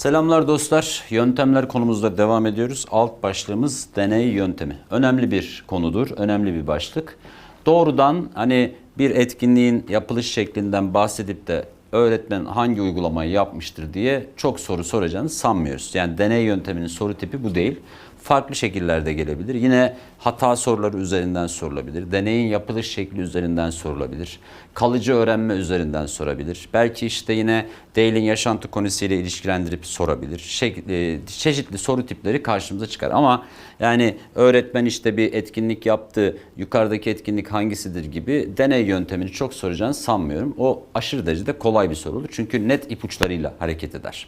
Selamlar dostlar. Yöntemler konumuzda devam ediyoruz. Alt başlığımız deney yöntemi. Önemli bir konudur, önemli bir başlık. Doğrudan hani bir etkinliğin yapılış şeklinden bahsedip de öğretmen hangi uygulamayı yapmıştır diye çok soru soracağını sanmıyoruz. Yani deney yönteminin soru tipi bu değil. Farklı şekillerde gelebilir. Yine hata soruları üzerinden sorulabilir. Deneyin yapılış şekli üzerinden sorulabilir. Kalıcı öğrenme üzerinden sorabilir. Belki işte yine değilin yaşantı konusuyla ilişkilendirip sorabilir. Şek- e, çeşitli soru tipleri karşımıza çıkar. Ama yani öğretmen işte bir etkinlik yaptı, yukarıdaki etkinlik hangisidir gibi deney yöntemini çok soracağını sanmıyorum. O aşırı derecede kolay bir soru olur. Çünkü net ipuçlarıyla hareket eder.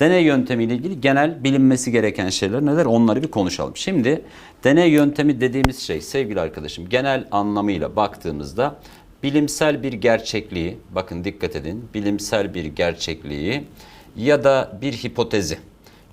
Deney yöntemiyle ilgili genel bilinmesi gereken şeyler neler onları bir konuşalım. Şimdi deney yöntemi dediğimiz şey sevgili arkadaşım genel anlamıyla baktığımızda bilimsel bir gerçekliği bakın dikkat edin bilimsel bir gerçekliği ya da bir hipotezi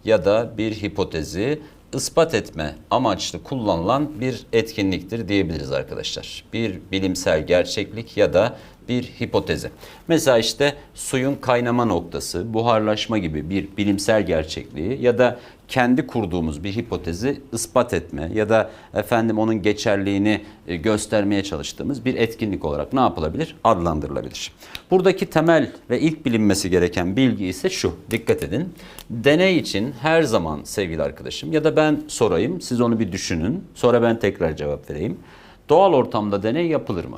ya da bir hipotezi ispat etme amaçlı kullanılan bir etkinliktir diyebiliriz arkadaşlar. Bir bilimsel gerçeklik ya da bir hipotezi. Mesela işte suyun kaynama noktası, buharlaşma gibi bir bilimsel gerçekliği ya da kendi kurduğumuz bir hipotezi ispat etme ya da efendim onun geçerliğini e, göstermeye çalıştığımız bir etkinlik olarak ne yapılabilir? Adlandırılabilir. Buradaki temel ve ilk bilinmesi gereken bilgi ise şu. Dikkat edin. Deney için her zaman sevgili arkadaşım ya da ben sorayım siz onu bir düşünün. Sonra ben tekrar cevap vereyim. Doğal ortamda deney yapılır mı?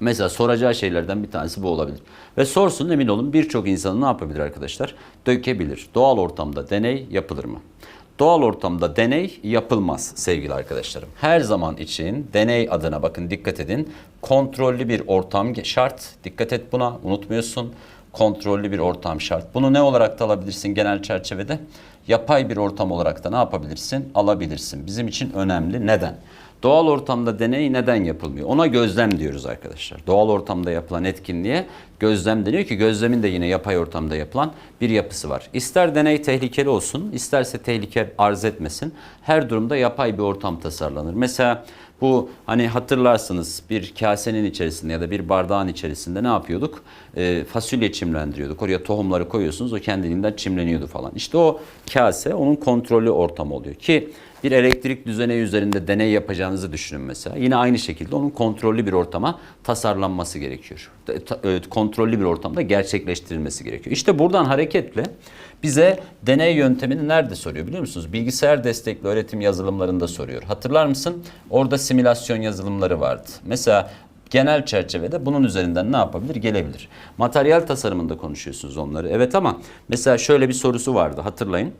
Mesela soracağı şeylerden bir tanesi bu olabilir. Ve sorsun emin olun birçok insanın ne yapabilir arkadaşlar? Dökebilir. Doğal ortamda deney yapılır mı? Doğal ortamda deney yapılmaz sevgili arkadaşlarım. Her zaman için deney adına bakın dikkat edin. Kontrollü bir ortam şart. Dikkat et buna unutmuyorsun. Kontrollü bir ortam şart. Bunu ne olarak da alabilirsin genel çerçevede? Yapay bir ortam olarak da ne yapabilirsin? Alabilirsin. Bizim için önemli. Neden? Doğal ortamda deney neden yapılmıyor? Ona gözlem diyoruz arkadaşlar. Doğal ortamda yapılan etkinliğe gözlem deniyor ki gözlemin de yine yapay ortamda yapılan bir yapısı var. İster deney tehlikeli olsun, isterse tehlike arz etmesin. Her durumda yapay bir ortam tasarlanır. Mesela bu hani hatırlarsınız bir kasenin içerisinde ya da bir bardağın içerisinde ne yapıyorduk? Ee, fasulye çimlendiriyorduk. Oraya tohumları koyuyorsunuz o kendiliğinden çimleniyordu falan. İşte o kase onun kontrollü ortam oluyor ki bir elektrik düzeneği üzerinde deney yapacağınızı düşünün mesela. Yine aynı şekilde onun kontrollü bir ortama tasarlanması gerekiyor. E, kontrollü bir ortamda gerçekleştirilmesi gerekiyor. İşte buradan hareketle bize deney yöntemini nerede soruyor biliyor musunuz? Bilgisayar destekli öğretim yazılımlarında soruyor. Hatırlar mısın? Orada simülasyon yazılımları vardı. Mesela genel çerçevede bunun üzerinden ne yapabilir? Gelebilir. Materyal tasarımında konuşuyorsunuz onları. Evet ama mesela şöyle bir sorusu vardı hatırlayın.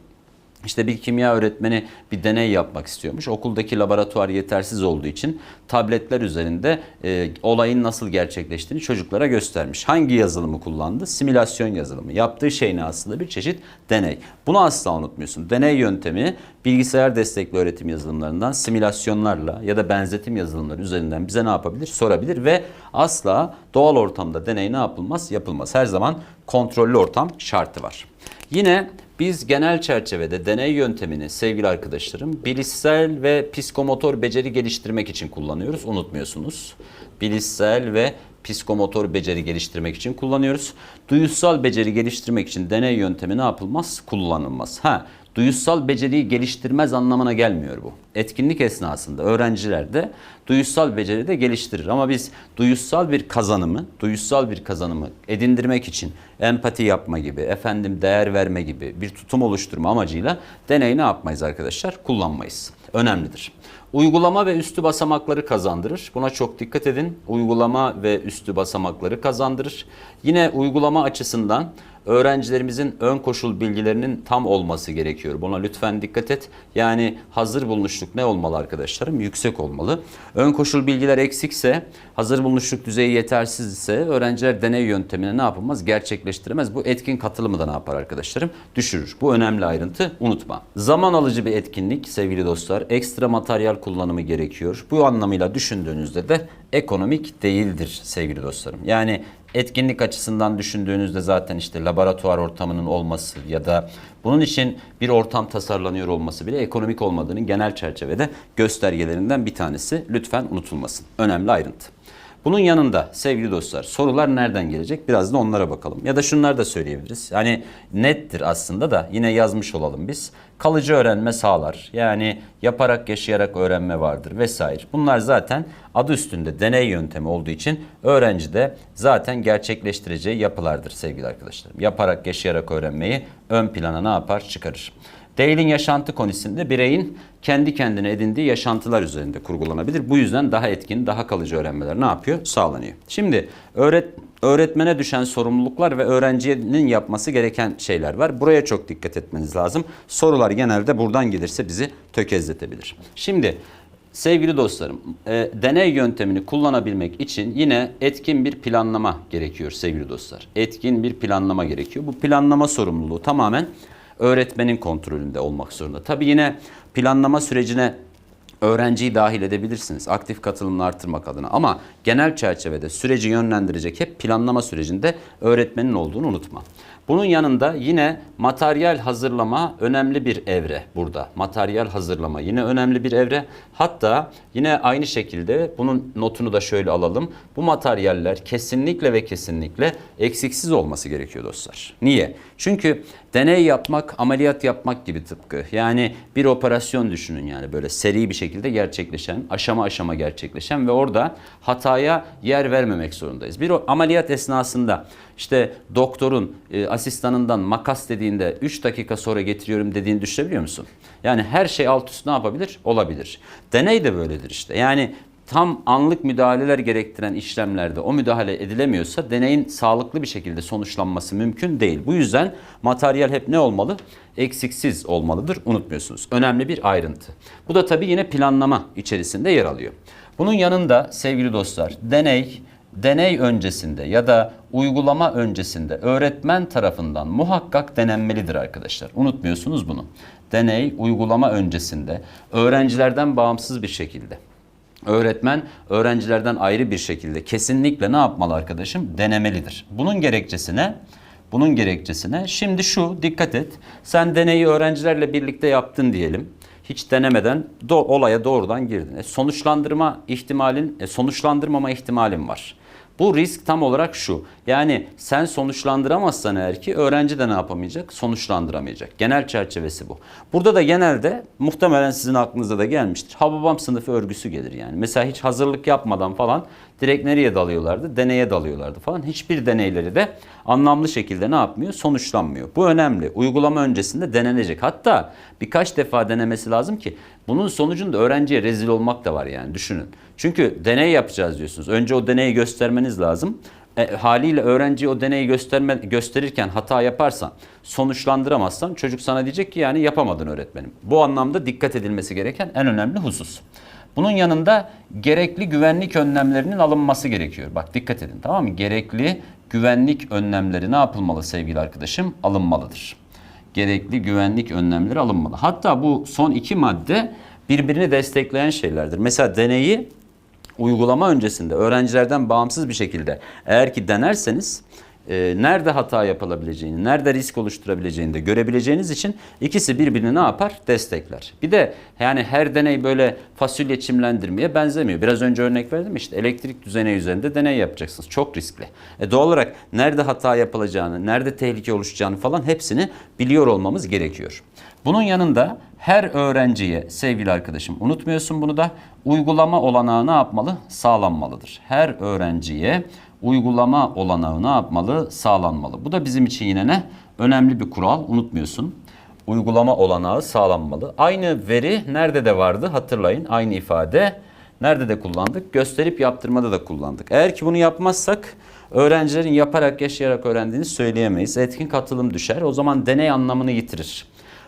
İşte bir kimya öğretmeni bir deney yapmak istiyormuş. Okuldaki laboratuvar yetersiz olduğu için tabletler üzerinde e, olayın nasıl gerçekleştiğini çocuklara göstermiş. Hangi yazılımı kullandı? Simülasyon yazılımı. Yaptığı şey ne aslında? Bir çeşit deney. Bunu asla unutmuyorsun. Deney yöntemi bilgisayar destekli öğretim yazılımlarından simülasyonlarla ya da benzetim yazılımları üzerinden bize ne yapabilir? Sorabilir ve asla doğal ortamda deney ne yapılmaz? Yapılmaz. Her zaman kontrollü ortam şartı var. Yine biz genel çerçevede deney yöntemini sevgili arkadaşlarım bilişsel ve psikomotor beceri geliştirmek için kullanıyoruz. Unutmuyorsunuz. Bilişsel ve psikomotor beceri geliştirmek için kullanıyoruz. Duyusal beceri geliştirmek için deney yöntemi ne yapılmaz? Kullanılmaz. Ha, duyusal beceriyi geliştirmez anlamına gelmiyor bu. Etkinlik esnasında öğrenciler de duyusal beceri de geliştirir. Ama biz duyusal bir kazanımı, duyusal bir kazanımı edindirmek için empati yapma gibi, efendim değer verme gibi bir tutum oluşturma amacıyla deney ne yapmayız arkadaşlar? Kullanmayız. Önemlidir. Uygulama ve üstü basamakları kazandırır. Buna çok dikkat edin. Uygulama ve üstü basamakları kazandırır. Yine uygulama açısından öğrencilerimizin ön koşul bilgilerinin tam olması gerekiyor. Buna lütfen dikkat et. Yani hazır bulunuşluk ne olmalı arkadaşlarım? Yüksek olmalı. Ön koşul bilgiler eksikse, hazır bulunuşluk düzeyi yetersiz ise öğrenciler deney yöntemine ne yapılmaz? Gerçekleştiremez. Bu etkin katılımı da ne yapar arkadaşlarım? Düşürür. Bu önemli ayrıntı. Unutma. Zaman alıcı bir etkinlik sevgili dostlar. Ekstra materyal kullanımı gerekiyor. Bu anlamıyla düşündüğünüzde de ekonomik değildir sevgili dostlarım. Yani etkinlik açısından düşündüğünüzde zaten işte laboratuvar ortamının olması ya da bunun için bir ortam tasarlanıyor olması bile ekonomik olmadığının genel çerçevede göstergelerinden bir tanesi. Lütfen unutulmasın. Önemli ayrıntı. Bunun yanında sevgili dostlar sorular nereden gelecek? Biraz da onlara bakalım. Ya da şunları da söyleyebiliriz. Yani nettir aslında da yine yazmış olalım biz. Kalıcı öğrenme sağlar. Yani yaparak yaşayarak öğrenme vardır vesaire. Bunlar zaten adı üstünde deney yöntemi olduğu için öğrenci de zaten gerçekleştireceği yapılardır sevgili arkadaşlarım. Yaparak yaşayarak öğrenmeyi ön plana ne yapar? Çıkarır. Dale'in yaşantı konusunda bireyin kendi kendine edindiği yaşantılar üzerinde kurgulanabilir. Bu yüzden daha etkin, daha kalıcı öğrenmeler ne yapıyor? Sağlanıyor. Şimdi öğret öğretmene düşen sorumluluklar ve öğrencinin yapması gereken şeyler var. Buraya çok dikkat etmeniz lazım. Sorular genelde buradan gelirse bizi tökezletebilir. Şimdi Sevgili dostlarım, e, deney yöntemini kullanabilmek için yine etkin bir planlama gerekiyor sevgili dostlar. Etkin bir planlama gerekiyor. Bu planlama sorumluluğu tamamen öğretmenin kontrolünde olmak zorunda. Tabii yine planlama sürecine öğrenciyi dahil edebilirsiniz aktif katılımını artırmak adına ama genel çerçevede süreci yönlendirecek hep planlama sürecinde öğretmenin olduğunu unutma. Bunun yanında yine materyal hazırlama önemli bir evre burada. Materyal hazırlama yine önemli bir evre. Hatta yine aynı şekilde bunun notunu da şöyle alalım. Bu materyaller kesinlikle ve kesinlikle eksiksiz olması gerekiyor dostlar. Niye? Çünkü deney yapmak, ameliyat yapmak gibi tıpkı. Yani bir operasyon düşünün yani böyle seri bir şekilde gerçekleşen, aşama aşama gerçekleşen ve orada hataya yer vermemek zorundayız. Bir ameliyat esnasında işte doktorun e, asistanından makas dediğinde 3 dakika sonra getiriyorum dediğini düşünebiliyor musun? Yani her şey alt üst ne yapabilir? Olabilir. Deney de böyledir işte. Yani tam anlık müdahaleler gerektiren işlemlerde o müdahale edilemiyorsa deneyin sağlıklı bir şekilde sonuçlanması mümkün değil. Bu yüzden materyal hep ne olmalı? Eksiksiz olmalıdır. Unutmuyorsunuz. Önemli bir ayrıntı. Bu da tabii yine planlama içerisinde yer alıyor. Bunun yanında sevgili dostlar deney deney öncesinde ya da uygulama öncesinde öğretmen tarafından muhakkak denenmelidir arkadaşlar. Unutmuyorsunuz bunu. Deney uygulama öncesinde öğrencilerden bağımsız bir şekilde öğretmen öğrencilerden ayrı bir şekilde kesinlikle ne yapmalı arkadaşım? Denemelidir. Bunun gerekçesine bunun gerekçesine şimdi şu dikkat et. Sen deneyi öğrencilerle birlikte yaptın diyelim. Hiç denemeden do olaya doğrudan girdin. E, sonuçlandırma ihtimalin, e, sonuçlandırmama ihtimalin var. Bu risk tam olarak şu. Yani sen sonuçlandıramazsan eğer ki öğrenci de ne yapamayacak? Sonuçlandıramayacak. Genel çerçevesi bu. Burada da genelde muhtemelen sizin aklınıza da gelmiştir. Hababam sınıfı örgüsü gelir yani. Mesela hiç hazırlık yapmadan falan direkt nereye dalıyorlardı? Deneye dalıyorlardı falan. Hiçbir deneyleri de anlamlı şekilde ne yapmıyor? Sonuçlanmıyor. Bu önemli. Uygulama öncesinde denenecek. Hatta birkaç defa denemesi lazım ki bunun sonucunda öğrenciye rezil olmak da var yani düşünün. Çünkü deney yapacağız diyorsunuz. Önce o deneyi göstermeniz lazım. E, haliyle öğrenciye o deneyi gösterme, gösterirken hata yaparsan, sonuçlandıramazsan çocuk sana diyecek ki yani yapamadın öğretmenim. Bu anlamda dikkat edilmesi gereken en önemli husus. Bunun yanında gerekli güvenlik önlemlerinin alınması gerekiyor. Bak dikkat edin tamam mı? Gerekli güvenlik önlemleri ne yapılmalı sevgili arkadaşım? Alınmalıdır. Gerekli güvenlik önlemleri alınmalı. Hatta bu son iki madde birbirini destekleyen şeylerdir. Mesela deneyi uygulama öncesinde öğrencilerden bağımsız bir şekilde eğer ki denerseniz e, nerede hata yapılabileceğini, nerede risk oluşturabileceğini de görebileceğiniz için ikisi birbirini ne yapar? Destekler. Bir de yani her deney böyle fasulye çimlendirmeye benzemiyor. Biraz önce örnek verdim işte elektrik düzeneği üzerinde deney yapacaksınız. Çok riskli. E doğal olarak nerede hata yapılacağını, nerede tehlike oluşacağını falan hepsini biliyor olmamız gerekiyor. Bunun yanında her öğrenciye sevgili arkadaşım unutmuyorsun bunu da uygulama olanağı ne yapmalı? Sağlanmalıdır. Her öğrenciye uygulama olanağı ne yapmalı? Sağlanmalı. Bu da bizim için yine ne? Önemli bir kural unutmuyorsun. Uygulama olanağı sağlanmalı. Aynı veri nerede de vardı hatırlayın. Aynı ifade nerede de kullandık? Gösterip yaptırmada da kullandık. Eğer ki bunu yapmazsak öğrencilerin yaparak yaşayarak öğrendiğini söyleyemeyiz. Etkin katılım düşer. O zaman deney anlamını yitirir.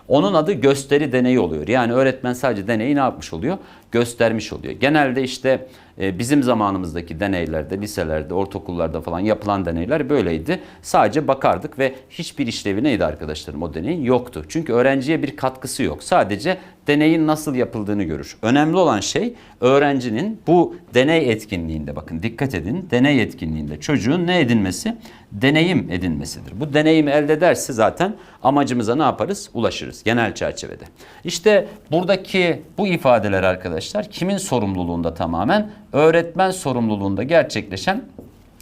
Onun adı gösteri deneyi oluyor. Yani öğretmen sadece deneyi ne yapmış oluyor? Göstermiş oluyor. Genelde işte e, bizim zamanımızdaki deneylerde, liselerde, ortaokullarda falan yapılan deneyler böyleydi. Sadece bakardık ve hiçbir işlevi neydi arkadaşlarım o deneyin? Yoktu. Çünkü öğrenciye bir katkısı yok. Sadece deneyin nasıl yapıldığını görür. Önemli olan şey öğrencinin bu deney etkinliğinde bakın dikkat edin. Deney etkinliğinde çocuğun ne edinmesi? Deneyim edinmesidir. Bu deneyimi elde ederse zaten amacımıza ne yaparız? Ulaşırız genel çerçevede. İşte buradaki bu ifadeler arkadaşlar arkadaşlar kimin sorumluluğunda tamamen? Öğretmen sorumluluğunda gerçekleşen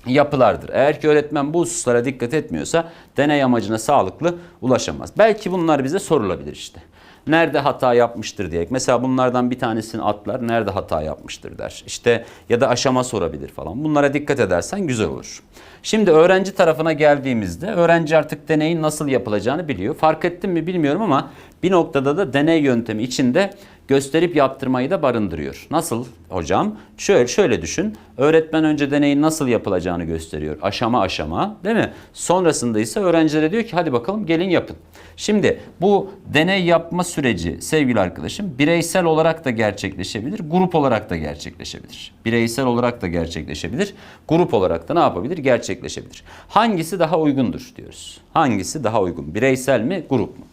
yapılardır. Eğer ki öğretmen bu hususlara dikkat etmiyorsa deney amacına sağlıklı ulaşamaz. Belki bunlar bize sorulabilir işte. Nerede hata yapmıştır diye. Mesela bunlardan bir tanesini atlar. Nerede hata yapmıştır der. İşte ya da aşama sorabilir falan. Bunlara dikkat edersen güzel olur. Şimdi öğrenci tarafına geldiğimizde öğrenci artık deneyin nasıl yapılacağını biliyor. Fark ettim mi bilmiyorum ama bir noktada da deney yöntemi içinde gösterip yaptırmayı da barındırıyor. Nasıl hocam? Şöyle şöyle düşün. Öğretmen önce deneyin nasıl yapılacağını gösteriyor. Aşama aşama değil mi? Sonrasında ise öğrencilere diyor ki hadi bakalım gelin yapın. Şimdi bu deney yapma süreci sevgili arkadaşım bireysel olarak da gerçekleşebilir, grup olarak da gerçekleşebilir. Bireysel olarak da gerçekleşebilir, grup olarak da ne yapabilir? Gerçekleşebilir. Hangisi daha uygundur diyoruz. Hangisi daha uygun? Bireysel mi, grup mu?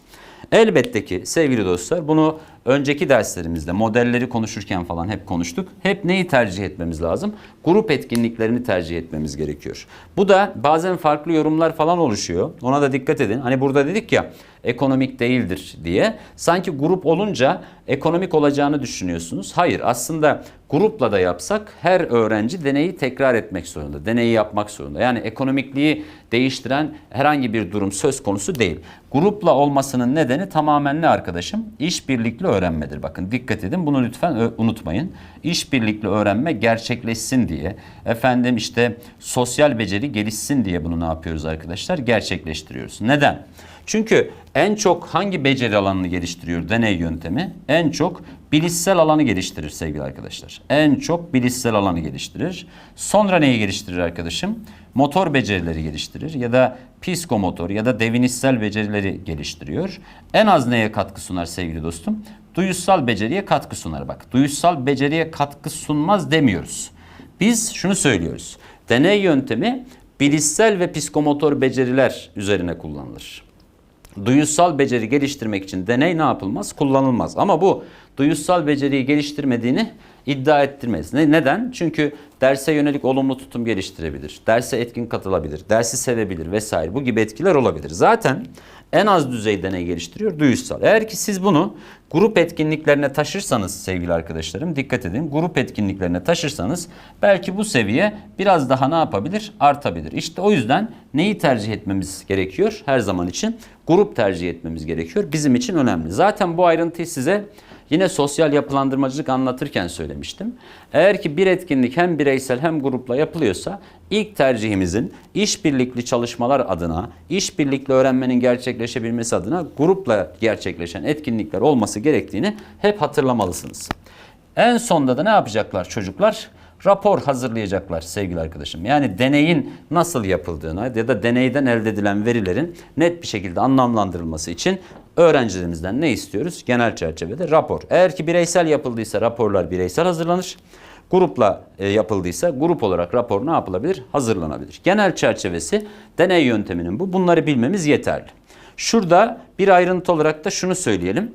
Elbette ki sevgili dostlar bunu önceki derslerimizde modelleri konuşurken falan hep konuştuk. Hep neyi tercih etmemiz lazım? Grup etkinliklerini tercih etmemiz gerekiyor. Bu da bazen farklı yorumlar falan oluşuyor. Ona da dikkat edin. Hani burada dedik ya ekonomik değildir diye. Sanki grup olunca ekonomik olacağını düşünüyorsunuz. Hayır aslında grupla da yapsak her öğrenci deneyi tekrar etmek zorunda. Deneyi yapmak zorunda. Yani ekonomikliği değiştiren herhangi bir durum söz konusu değil. Grupla olmasının nedeni tamamen ne arkadaşım? İşbirlikli öğrenmedir. Bakın dikkat edin bunu lütfen unutmayın. İşbirlikli öğrenme gerçekleşsin diye. Efendim işte sosyal beceri gelişsin diye bunu ne yapıyoruz arkadaşlar? Gerçekleştiriyoruz. Neden? Çünkü en çok hangi beceri alanını geliştiriyor deney yöntemi? En çok bilişsel alanı geliştirir sevgili arkadaşlar. En çok bilişsel alanı geliştirir. Sonra neyi geliştirir arkadaşım? Motor becerileri geliştirir ya da psikomotor ya da devinişsel becerileri geliştiriyor. En az neye katkı sunar sevgili dostum? Duyusal beceriye katkı sunar. Bak duyusal beceriye katkı sunmaz demiyoruz. Biz şunu söylüyoruz. Deney yöntemi bilişsel ve psikomotor beceriler üzerine kullanılır. Duyusal beceri geliştirmek için deney ne yapılmaz? Kullanılmaz. Ama bu duyusal beceriyi geliştirmediğini iddia ettirmez. Ne, neden? Çünkü derse yönelik olumlu tutum geliştirebilir. Derse etkin katılabilir. Dersi sevebilir vesaire. Bu gibi etkiler olabilir. Zaten en az düzey deney geliştiriyor duyusal. Eğer ki siz bunu grup etkinliklerine taşırsanız sevgili arkadaşlarım dikkat edin. Grup etkinliklerine taşırsanız belki bu seviye biraz daha ne yapabilir? Artabilir. İşte o yüzden neyi tercih etmemiz gerekiyor? Her zaman için grup tercih etmemiz gerekiyor. Bizim için önemli. Zaten bu ayrıntıyı size Yine sosyal yapılandırmacılık anlatırken söylemiştim. Eğer ki bir etkinlik hem bireysel hem grupla yapılıyorsa ilk tercihimizin işbirlikli çalışmalar adına, işbirlikli öğrenmenin gerçekleşebilmesi adına grupla gerçekleşen etkinlikler olması gerektiğini hep hatırlamalısınız. En sonda da ne yapacaklar çocuklar? Rapor hazırlayacaklar sevgili arkadaşım. Yani deneyin nasıl yapıldığına ya da deneyden elde edilen verilerin net bir şekilde anlamlandırılması için öğrencilerimizden ne istiyoruz? Genel çerçevede rapor. Eğer ki bireysel yapıldıysa raporlar bireysel hazırlanır. Grupla e, yapıldıysa grup olarak rapor ne yapılabilir? Hazırlanabilir. Genel çerçevesi deney yönteminin bu. Bunları bilmemiz yeterli. Şurada bir ayrıntı olarak da şunu söyleyelim.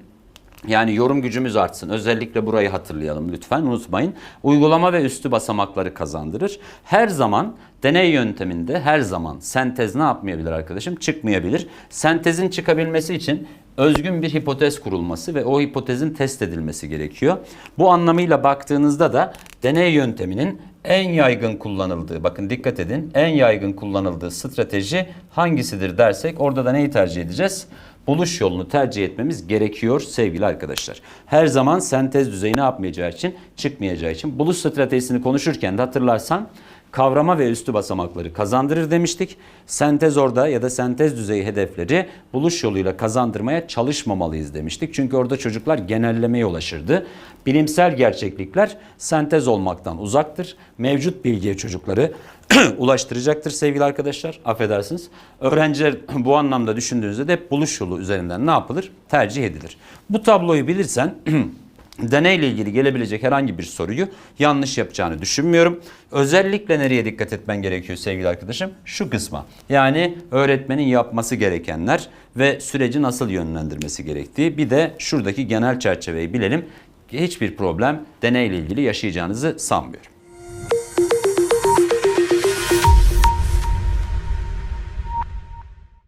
Yani yorum gücümüz artsın. Özellikle burayı hatırlayalım lütfen unutmayın. Uygulama ve üstü basamakları kazandırır. Her zaman deney yönteminde her zaman sentez ne yapmayabilir arkadaşım? Çıkmayabilir. Sentezin çıkabilmesi için özgün bir hipotez kurulması ve o hipotezin test edilmesi gerekiyor. Bu anlamıyla baktığınızda da deney yönteminin en yaygın kullanıldığı, bakın dikkat edin, en yaygın kullanıldığı strateji hangisidir dersek orada da neyi tercih edeceğiz? Buluş yolunu tercih etmemiz gerekiyor sevgili arkadaşlar. Her zaman sentez düzeyi ne yapmayacağı için, çıkmayacağı için. Buluş stratejisini konuşurken de hatırlarsan kavrama ve üstü basamakları kazandırır demiştik. Sentez orada ya da sentez düzeyi hedefleri buluş yoluyla kazandırmaya çalışmamalıyız demiştik. Çünkü orada çocuklar genellemeye ulaşırdı. Bilimsel gerçeklikler sentez olmaktan uzaktır. Mevcut bilgiye çocukları ulaştıracaktır sevgili arkadaşlar. Affedersiniz. Öğrenciler bu anlamda düşündüğünüzde de hep buluş yolu üzerinden ne yapılır? Tercih edilir. Bu tabloyu bilirsen deneyle ilgili gelebilecek herhangi bir soruyu yanlış yapacağını düşünmüyorum. Özellikle nereye dikkat etmen gerekiyor sevgili arkadaşım? Şu kısma. Yani öğretmenin yapması gerekenler ve süreci nasıl yönlendirmesi gerektiği. Bir de şuradaki genel çerçeveyi bilelim. Hiçbir problem deneyle ilgili yaşayacağınızı sanmıyorum.